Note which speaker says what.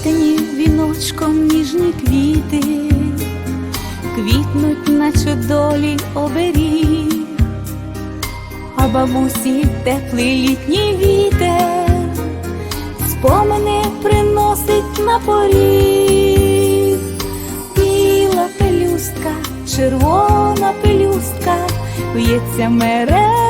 Speaker 1: Сплетені віночком ніжні квіти, квітнуть, наче долі оберіг, а бабусі теплий літній вітер, спомини приносить на поріг, біла пелюстка, червона пелюстка, в'ється мереживо